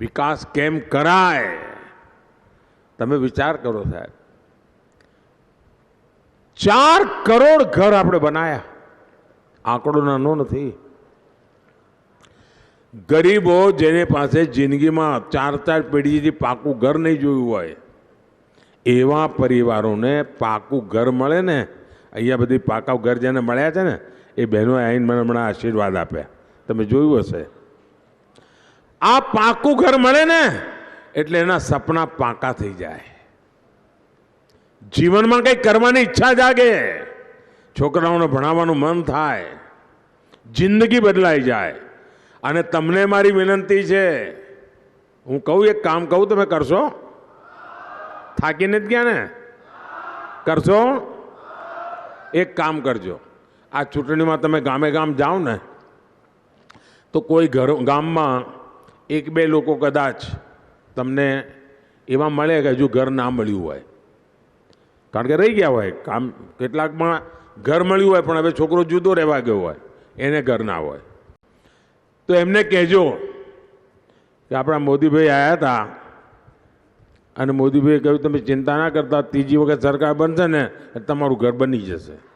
વિકાસ કેમ કરાય? તમે વિચાર કરો સાહેબ. ચાર કરોડ ઘર આપણે બનાયા. આંકડો નાનો નથી. ગરીબો જેને પાસે જિંદગીમાં ચાર ચાર પેઢીથી પાકું ઘર નહીં જોયું હોય, એવા પરિવારોને પાકું ઘર મળે ને, અહીંયા બધી પાકા ઘર જેને મળ્યા છે ને, એ બહેનો આવીને મને હમણાં આશીર્વાદ આપ્યા. તમે જોયું હશે. આ પાકું ઘર મળે ને, એટલે એના સપના પાકા થઈ જાય. જીવનમાં કંઈક કરવાની ઈચ્છા જાગે. છોકરાઓને ભણાવવાનું મન થાય. જિંદગી બદલાઈ જાય. અને તમને મારી વિનંતી છે, હું કહું એક કામ કહું, તમે કરશો? થાકીને જ ગયા ને? કરશો? એક કામ કરજો. આ ચૂંટણીમાં તમે ગામે ગામ જાઓ ને, તો કોઈ ઘર ગામમાં એક બે લોકો કદાચ તમને એવા મળે કે હજુ ઘર ના મળ્યું હોય. કારણ કે રહી ગયા હોય. કામ કેટલાકમાં ઘર મળ્યું હોય, પણ હવે છોકરો જુદો રહેવા ગયો હોય. એને ઘર ના હોય. તો એમને કહેજો કે આપણા મોદીભાઈ આવ્યા હતા અને મોદીભાઈએ કહ્યું, તમે ચિંતા ના કરતા, ત્રીજી વખત સરકાર બનશે ને તમારું ઘર બની જશે.